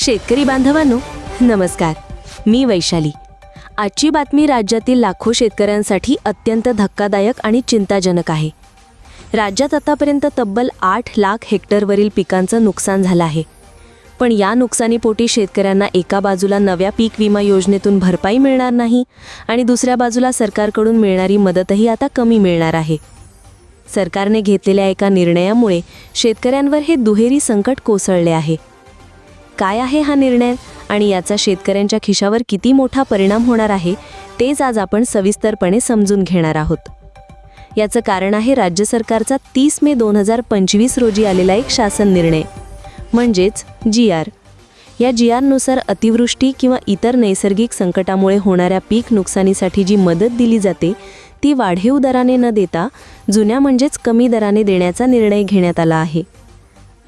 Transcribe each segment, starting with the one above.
शेतकरी बांधवांनो नमस्कार. मी वैशाली. आजची बातमी राज्यातील लाखो शेतकऱ्यांसाठी अत्यंत धक्कादायक आणि चिंताजनक आहे. राज्यात आतापर्यंत तब्बल आठ लाख हेक्टरवरील पिकांचं नुकसान झालं आहे. पण या नुकसानीपोटी शेतकऱ्यांना एका बाजूला नव्या पीक विमा योजनेतून भरपाई मिळणार नाही आणि दुसऱ्या बाजूला सरकारकडून मिळणारी मदतही आता कमी मिळणार आहे. सरकारने घेतलेल्या एका निर्णयामुळे शेतकऱ्यांवर हे दुहेरी संकट कोसळले आहे. काय आहे हा निर्णय आणि याचा शेतकऱ्यांच्या खिशावर किती मोठा परिणाम होणार आहे तेच आज आपण सविस्तरपणे समजून घेणार आहोत. याचं कारण आहे राज्य सरकारचा तीस मे दोन हजार पंचवीस रोजी आलेला एक शासन निर्णय. म्हणजेच जी आर. या जी आरनुसार अतिवृष्टी किंवा इतर नैसर्गिक संकटामुळे होणाऱ्या पीक नुकसानीसाठी जी मदत दिली जाते ती वाढीव दराने न देता जुन्या म्हणजेच कमी दराने देण्याचा निर्णय घेण्यात आला आहे.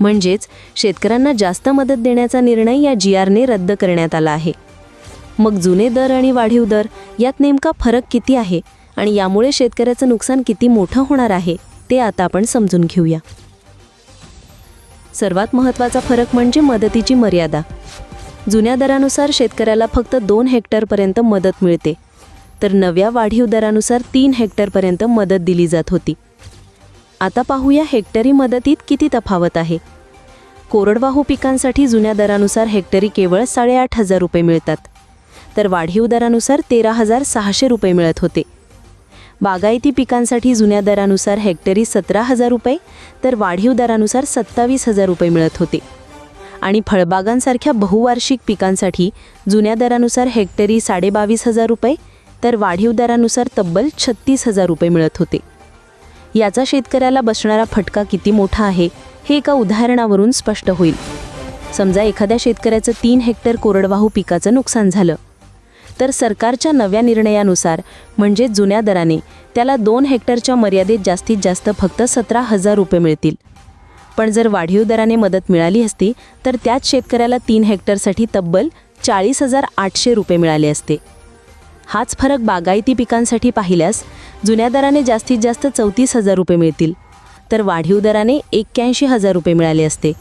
म्हणजेच शेतकऱ्यांना जास्त मदत देण्याचा निर्णय या जी आरने रद्द करण्यात आला आहे. मग जुने दर आणि वाढीव दर यात नेमका फरक किती आहे आणि यामुळे शेतकऱ्याचं नुकसान किती मोठं होणार आहे ते आता आपण समजून घेऊया. सर्वात महत्त्वाचा फरक म्हणजे मदतीची मर्यादा. जुन्या दरानुसार शेतकऱ्याला फक्त दोन हेक्टरपर्यंत मदत मिळते. तर नव्या वाढीव दरानुसार तीन हेक्टरपर्यंत मदत दिली जात होती. आता पाहूया हेक्टरी मदतीत किती तफावत आहे. कोरडवाहू पिकांसाठी जुन्या दरानुसार हेक्टरी केवळ साडेआठ हजार रुपये मिळतात. तर वाढीव दरानुसार तेरा हजार सहाशे रुपये मिळत होते. बागायती पिकांसाठी जुन्या दरानुसार हेक्टरी सतरा हजार रुपये तर वाढीव दरानुसार सत्तावीस हजार रुपये मिळत होते. आणि फळबागांसारख्या बहुवार्षिक पिकांसाठी जुन्या दरानुसार हेक्टरी साडेबावीस हजार रुपये तर वाढीव दरानुसार तब्बल छत्तीस हजार रुपये मिळत होते. याचा शेतकऱ्याला बसणारा फटका किती मोठा आहे हे एका उदाहरणावरून स्पष्ट होईल. समजा एखाद्या शेतकऱ्याचं तीन हेक्टर कोरडवाहू पिकाचं नुकसान झालं. तर सरकारच्या नव्या निर्णयानुसार म्हणजे जुन्या दराने त्याला दोन हेक्टरच्या मर्यादेत जास्तीत जास्त फक्त सतरा हजार रुपये मिळतील. पण जर वाढीव दराने मदत मिळाली असती तर त्याच शेतकऱ्याला तीन हेक्टरसाठी तब्बल चाळीस हजार आठशे रुपये मिळाले असते. हाच फरक बागायती पिकांसाठी पाहिल्यास जुन्या दराने जास्तीत जास्त चौतीस हजार रुपये मिळतील. तर वाढीव दराने एक्क्याऐंशी हजार रुपये मिळाले असते.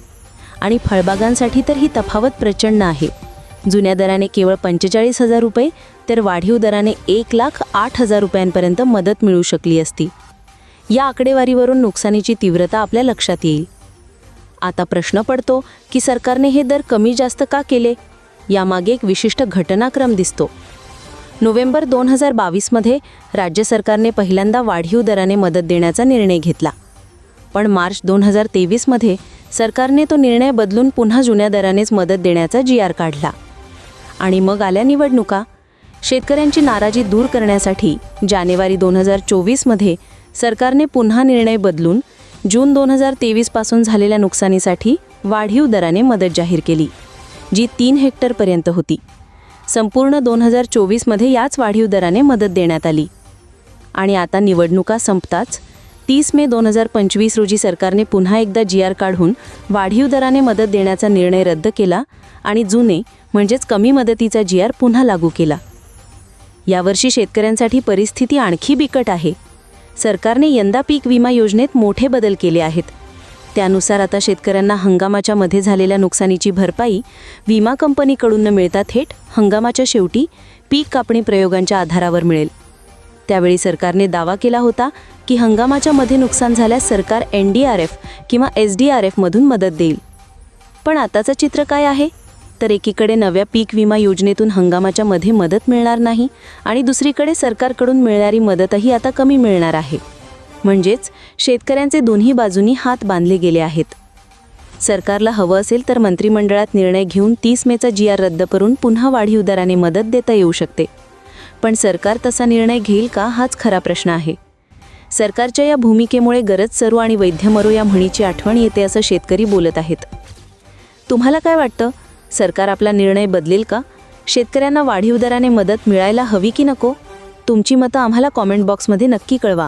आणि फळबागांसाठी तर ही तफावत प्रचंड आहे. जुन्या दराने केवळ पंचेचाळीस हजार रुपये तर वाढीव दराने एक लाख आठ हजार रुपयांपर्यंत मदत मिळू शकली असती. या आकडेवारीवरून नुकसानीची तीव्रता आपल्या लक्षात येईल. आता प्रश्न पडतो की सरकारने हे दर कमी जास्त का केले? यामागे एक विशिष्ट घटनाक्रम दिसतो. नोव्हेंबर दोन हजार बावीसमध्ये राज्य सरकारने पहिल्यांदा वाढीव दराने मदत देण्याचा निर्णय घेतला. पण मार्च दोन हजार तेवीसमध्ये सरकारने तो निर्णय बदलून पुन्हा जुन्या दरानेच मदत देण्याचा जी आर काढला. आणि मग आल्या निवडणुका. शेतकऱ्यांची नाराजी दूर करण्यासाठी जानेवारी दोन हजार चोवीसमध्ये सरकारने पुन्हा निर्णय बदलून जून दोन हजार तेवीसपासून झालेल्या नुकसानीसाठी वाढीव दराने मदत जाहीर केली जी तीन हेक्टरपर्यंत होती. संपूर्ण दोन हजार चोवीसमध्ये याच वाढीव दराने मदत देण्यात आली. आणि आता निवडणुका संपताच तीस मे दोन हजार पंचवीस रोजी सरकारने पुन्हा एकदा जी आर काढून वाढीव दराने मदत देण्याचा निर्णय रद्द केला आणि जुने म्हणजेच कमी मदतीचा जी आर पुन्हा लागू केला. यावर्षी शेतकऱ्यांसाठी परिस्थिती आणखी बिकट आहे. सरकारने यंदा पीक विमा योजनेत मोठे बदल केले आहेत. त्यानुसार आता शेतकऱ्यांना हंगामाच्या मध्ये झालेल्या नुकसानीची भरपाई विमा कंपनीकडून न मिळता थेट हंगामाच्या शेवटी पीक कापणी प्रयोगांच्या आधारावर मिळेल. त्यावेळी सरकारने दावा केला होता की हंगामाच्या मध्ये नुकसान झाल्यास सरकार एन डी आर एफ किंवा एस डी आर एफमधून मदत देईल. पण आताचं चित्र काय आहे? तर एकीकडे नव्या पीक विमा योजनेतून हंगामाच्या मध्ये मदत मिळणार नाही आणि दुसरीकडे सरकारकडून मिळणारी मदतही आता कमी मिळणार आहे. म्हणजेच शेतकऱ्यांचे दोन्ही बाजूनी हात बांधले गेले आहेत. सरकारला हवं असेल तर मंत्रिमंडळात निर्णय घेऊन तीस मेचा जी आर रद्द करून पुन्हा वाढीव दराने मदत देता येऊ शकते. पण सरकार तसा निर्णय घेईल का हाच खरा प्रश्न आहे. सरकारच्या या भूमिकेमुळे गरज सरू आणि वैद्य मरो या म्हणीची आठवण येते असं शेतकरी बोलत आहेत. तुम्हाला काय वाटतं? सरकार आपला निर्णय बदलेल का? शेतकऱ्यांना वाढीव दराने मदत मिळायला हवी की नको? तुमची मतं आम्हाला कॉमेंट बॉक्समध्ये नक्की कळवा.